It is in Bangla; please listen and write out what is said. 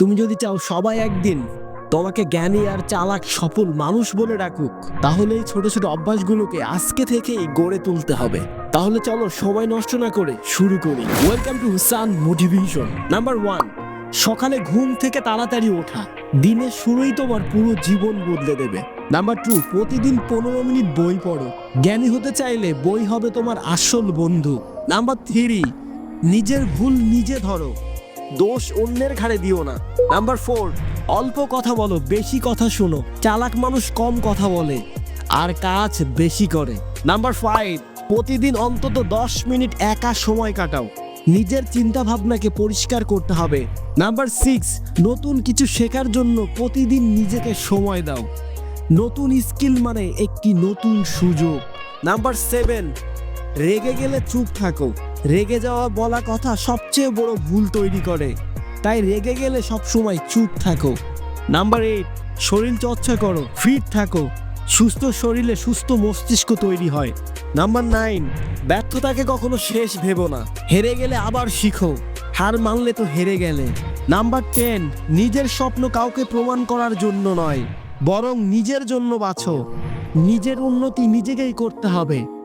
তুমি যদি চাও সবাই একদিন তোমাকে জ্ঞানী আর চালাক সফল মানুষ বলে ডাকুক তাহলে এই ছোট ছোট অভ্যাসগুলোকে আজকে থেকেই গড়ে তুলতে হবে। তাহলে চলো সময় নষ্ট না করে শুরু করি। ওয়েলকাম টু হুসান মোটিভেশন নাম্বার ওয়ান সকালে ঘুম থেকে তাড়াতাড়ি ওঠা। দিনের শুরুই তোমার পুরো জীবন বদলে দেবে। নাম্বার টু প্রতিদিন পনেরো মিনিট বই পড়ো। জ্ঞানী হতে চাইলে বই হবে তোমার আসল বন্ধু। নাম্বার থ্রি নিজের ভুল নিজে ধরো। দোষ অন্যের ঘাড়ে দিও না। নাম্বার ফোর অল্প কথা বলো, বেশি কথা শোনো। চালাক মানুষ কম কথা বলে, আর কাজ বেশি করে। নাম্বার ফাইভ প্রতিদিন অন্তত দশ মিনিট একা সময় কাটাও। নিজের চিন্তা ভাবনাকে পরিষ্কার করতে হবে। নাম্বার সিক্স নতুন কিছু শেখার জন্য প্রতিদিন নিজেকে সময় দাও। নতুন স্কিল মানে একটি নতুন সুযোগ। নাম্বার সেভেন রেগে গেলে চুপ থাকো। রেগে যাওয়া বলা কথা সবচেয়ে বড় ভুল তৈরি করে। তাই রেগে গেলে সবসময় চুপ থাকো। নাম্বার এইট শরীর চর্চা করো ফিট থাকো। সুস্থ শরীরে সুস্থ মস্তিষ্ক তৈরি হয়। নাম্বার নাইন ব্যর্থতাকে কখনো শেষ ভেবো না। হেরে গেলে আবার শিখো। হার মানলে তো হেরে গেলে। নাম্বার টেন নিজের স্বপ্ন কাউকে প্রমাণ করার জন্য নয়, বরং নিজের জন্য বাছো নিজের উন্নতি নিজেকেই করতে হবে।